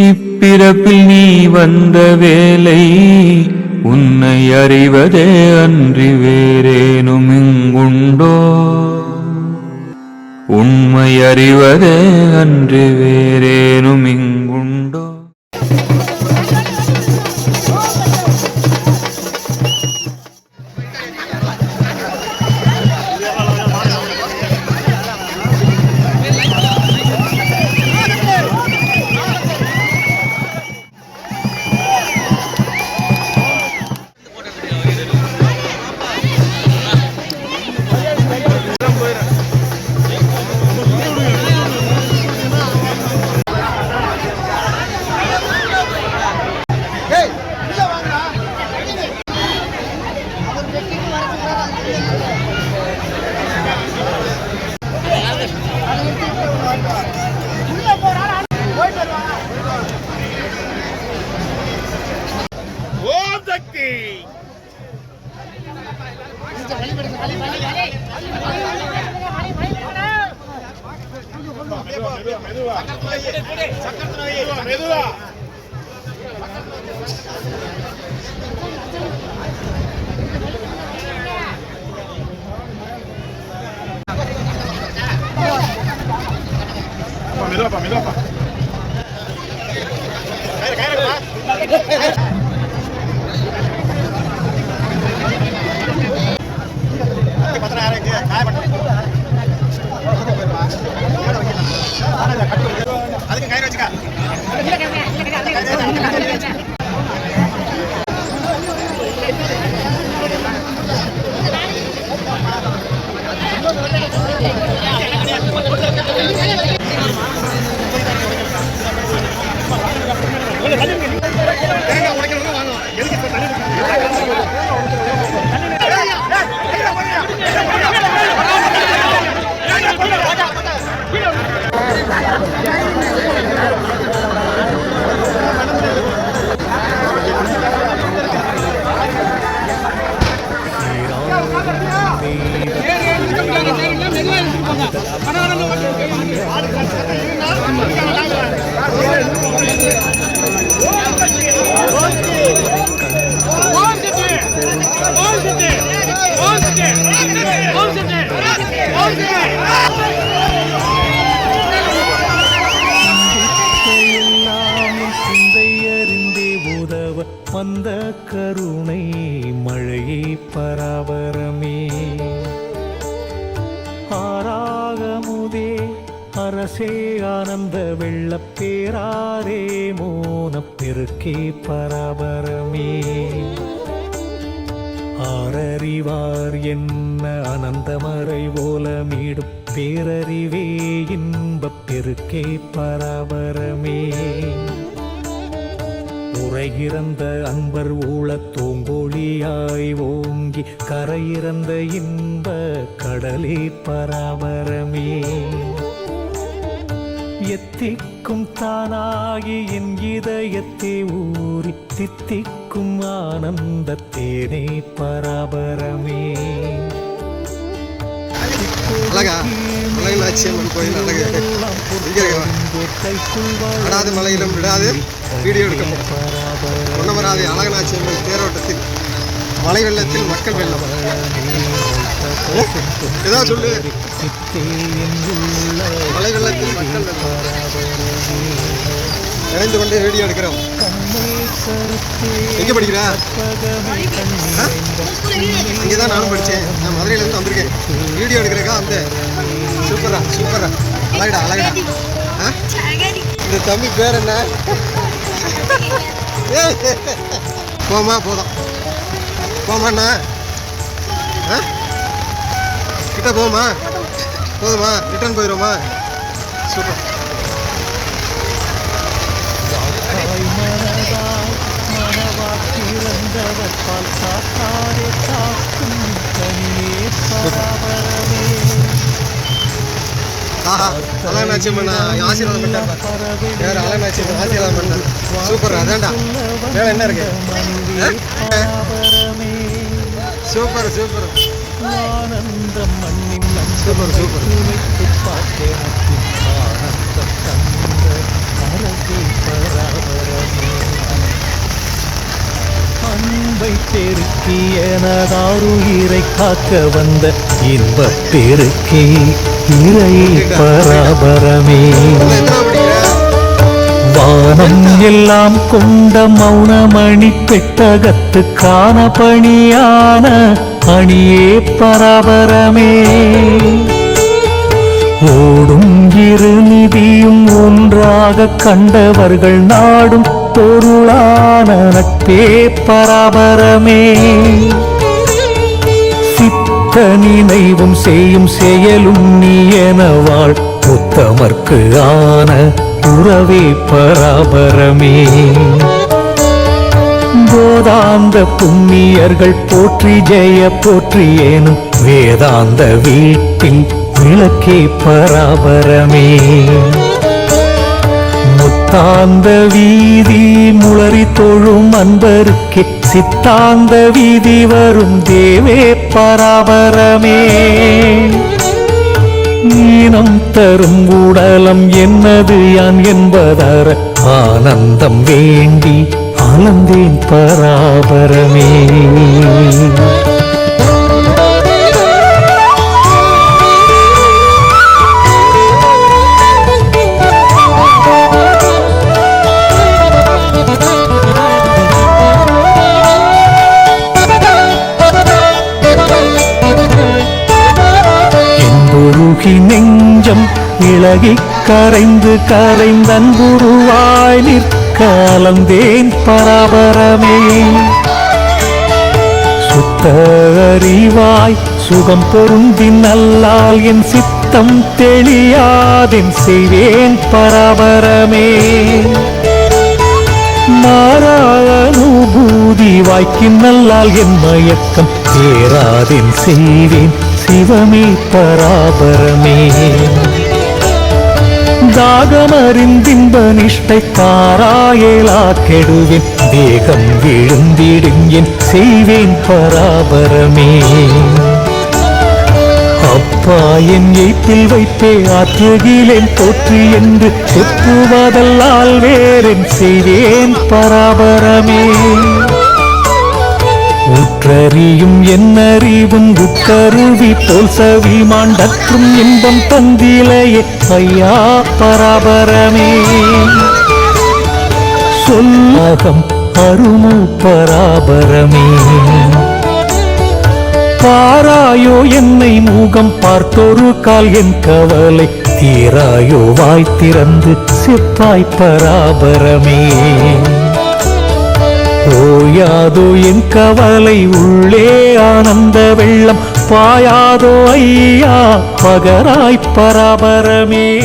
இப்பிறப்பில் நீ வந்த வேலை உன்னை அறிவதே அன்றி வேறேனும் இங்குண்டோ? உண்மை அறிவதே அன்றி வேறேனும் இங்கு மெதுவா மெதுவா மெதுவாப்பா மெதுவாப்பா அதுக்கு கயிறு வச்சுக்கா. கருணை மழையே பராபரமே ஆராகமுதே அரசே ஆனந்த வெள்ளப்பேராரே பேராரே பெருக்கே பராபரமே ஆரறிவார் என்ன அனந்தமறை ஓலமீடும் பேரறிவே இன்பப் பெருக்கே பராபரமே உரைகிறந்த அன்பர் ஊழத் தோங்கோழியாய் ஓங்கி கரையிறந்த இன்ப கடலே பராபரமே. எத்திக்கும் தானாகி என் இதயத்தை ஊறி தித்திக்கும் ஆனந்த தேனே பராபரமே. அழகா. அழகு கோயில் அழகு இங்கே விடாது மலையிலும் விடாது. வீடியோ எடுக்கப்படும். பொன்னமராதி அழகநாச்சி அம்மன் தேரோட்டத்தில் மலை வெள்ளத்தில் மக்கள் வெள்ளம். ஏதாவது சொல்லு. மலை வெள்ளத்தில் மக்கள் வெள்ளம். இணைந்து கொண்டு வீடியோ எடுக்கிறோம். எங்கே படிக்கிறா? இங்கே தான் நானும் படித்தேன் நான் மதுரையிலேருந்து வந்திருக்கேன். வீடியோ எடுக்கிறக்கா அந்த சூப்பரா சூப்பரா. அழகடா அழகடா. ஆ? இந்த தம்பி பேர் என்ன? போமா போதும். போமாண்ணா ஆ? கிட்ட போமா போதுமா ரிட்டர்ன் போயிடுவோமா சூப்பர். மனவாக்கிறந்தவர் பால் காத்தாரே காக்கும் கனியே பராபரமே. ஆஹா அழகநாச்சி அம்மன் ஆசீர்வாதம் பண்ணார் வேற அழகநாச்சி அம்மன் ஆசீர்வாதம் பண்ணார் சூப்பர் அதான்டா. வேற என்ன இருக்கு? Super super. Super super. பெருக்கி எனதாருயிரை காக்க வந்த இன்ப பெருக்கே இறை பராபரமே. வானம் எல்லாம் கொண்ட மௌனமணி பெட்டகத்துக்கான பணியான அணியே பராபரமே. ஓடும் இரு நிதியும் ஒன்றாக கண்டவர்கள் நாடும் பொருளான நட்பே பராபரமே. சித்த நினைவும் செய்யும் செயலும் நீ எனவாள் உத்தமர்க்கு ஆன உறவே பராபரமே. போதாந்த புண்ணியர்கள் போற்றி ஜெய போற்றியேனும் வேதாந்த வீட்டில் விளக்கே பராபரமே. சித்தாந்த வீதி முளறி தொழும் அன்பருக்கே. சித்தாந்த வீதி வரும் தேவே பராபரமே. ஈனம் தரும் உடலம் என்னது யான் என்பதற ஆனந்தம் வேண்டி ஆனந்தேன் பராபரமே. என்புருகி நெஞ்சம் இழகி கரைந்து கரைந்தன்புருவாய் நிற்க அலந்தேன் பராபரமே. சுத்த அறிவாய் சுகம் பொருந்தி நல்லால் என் சித்தம் தெளியாதென் செய்வேன் பராபரமே. மாறானுபூதி வாய்க்கின் நல்லால் என் மயக்கம் தேராதென் செய்வேன் சிவமே பராபரமே. தாகமறிந்தின்ப நிஷ்டை தாராயலா கெடுவேன். வேகம் விழுந்திடும் என் செய்வேன் பராபரமே. அப்பா என் எய்ப்பில் வைத்தே ஆற்றுகிலேன் போற்று என்று செப்புவதல்லால் வேறென் செய்வேன் பராபரமே. உற்றறியும் என்னறிவும் உட்கருவி போல் சவி மாண்டற்றும் இன்பம் தந்திலையே. ஐயா பராபரமே. சொல்லகம் அருமு பராபரமே. பாராயோ என்னை மூகம் பார்த்தொரு கால் என் கவலை. தீராயோ வாய் திறந்து சிப்பாய் பராபரமே. ஓயாதோ என் கவலை உள்ளே ஆனந்த வெள்ளம். பாயாதோ ஐயா பகராய் பராபரமே.